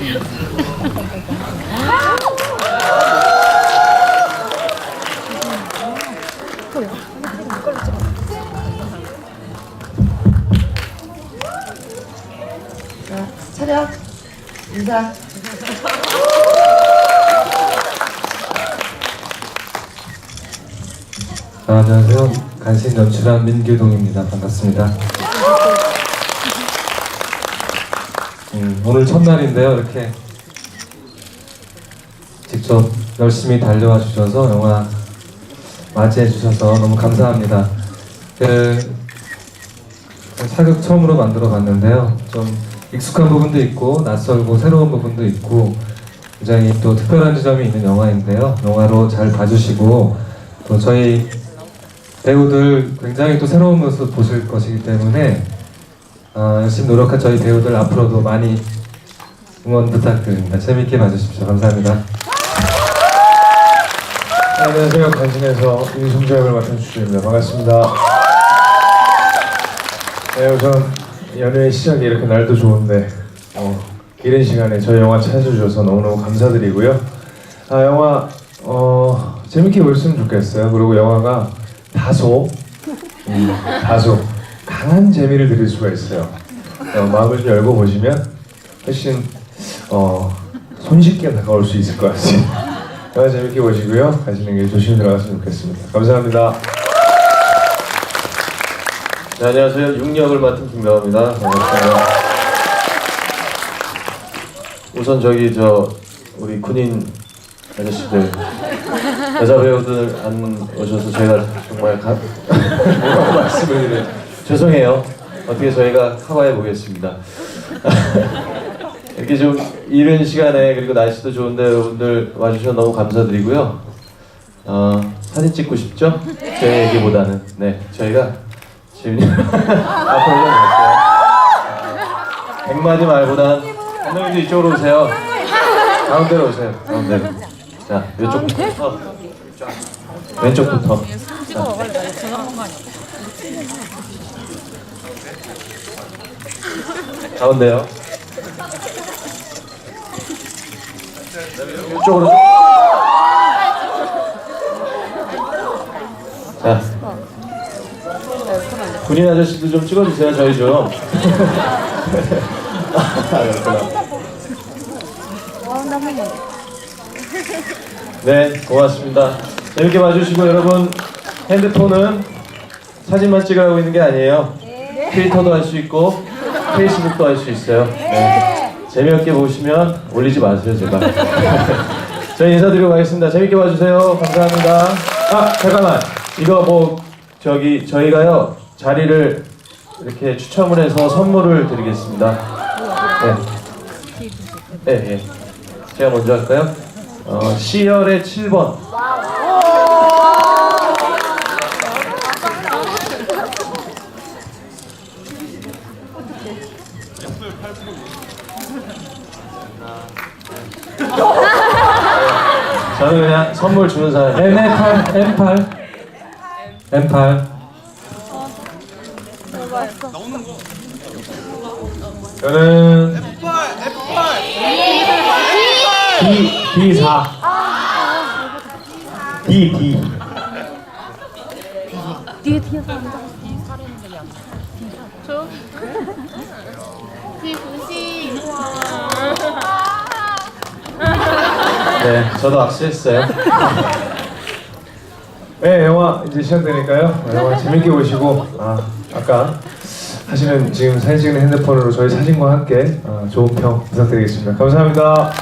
자, 차렷 인사. 아, 안녕하세요. 간신 연출한 민규동입니다. 반갑습니다. 음, 오늘 첫날인데요. 이렇게 직접 열심히 달려와 주셔서 영화 맞이해 주셔서 너무 감사합니다. 그 사극 처음으로 만들어 봤는데요. 좀 익숙한 부분도 있고 낯설고 새로운 부분도 있고 굉장히 또 특별한 지점이 있는 영화인데요. 영화로 잘 봐주시고 또 저희 배우들 굉장히 또 새로운 모습 보실 것이기 때문에 어, 열심히 노력한 저희 배우들 앞으로도 많이 응원 부탁드립니다. 재밌게 봐주십시오. 감사합니다. 안녕하세요. 간신에서 윤승조 역을 맡은 주주입니다. 반갑습니다. 네, 우선 연휴의 시작이 이렇게 날도 좋은데 어, 이른 시간에 저희 영화 찾아주셔서 너무너무 감사드리고요. 아, 영화 어, 재밌게 보셨으면 좋겠어요. 그리고 영화가 다소 음, 다소 강한 재미를 드릴 수가 있어요. 어, 마음을 좀 열고 보시면 훨씬 어, 손쉽게 다가올 수 있을 것 같습니다. 영화 재밌게 보시고요. 가시는 길 조심히 들어갔으면 좋겠습니다. 감사합니다. 네, 안녕하세요. 육역을 맡은 김명호입니다. 반갑습니다. 우선 저기 저 우리 군인 아저씨들 여자 배우들 안 오셔서 제가 정말 가, 말씀을 드려 죄송해요. 어떻게 저희가 커버해 보겠습니다. 이렇게 좀 이른 시간에 그리고 날씨도 좋은데 여러분들 와주셔서 너무 감사드리고요. 어, 사진 찍고 싶죠? 제 얘기보다는 네 저희가 지금 앞으로 좀 볼게요. 백마디 말보단 감독님도 이쪽으로 오세요. 가운데로 오세요. 가운데로. 자 이쪽부터 왼쪽부터. 자. 가운데요. 이쪽으로. 좀. 자. 군인 아저씨도 좀 찍어주세요, 저희 좀. 아, 그렇구나. 네, 고맙습니다. 재밌게 봐주시고 여러분 핸드폰은 사진만 찍어가고 있는 게 아니에요. 필터도 할 수 있고 페이스북도 할 수 있어요. 네. 재미없게 보시면 올리지 마세요, 제발. 저희 인사드리고 가겠습니다. 재밌게 봐주세요. 감사합니다. 아, 잠깐만. 이거 뭐 저기 저희가요 자리를 이렇게 추첨을 해서 선물을 드리겠습니다. 네. 네, 예. 제가 먼저 할까요? 어, C열의 7번. 저는 그냥 선물 주는 사람. M8, M8, M8. 저는 B B4 B B 뒤에 뒤에서 앉아. 저 뒤구시 네, 저도 악수했어요. 네, 영화 이제 시작되니까요. 영화 재밌게 보시고 아 아까 하시는 지금 사진 찍는 핸드폰으로 저희 사진과 함께 아, 좋은 평 부탁드리겠습니다. 감사합니다.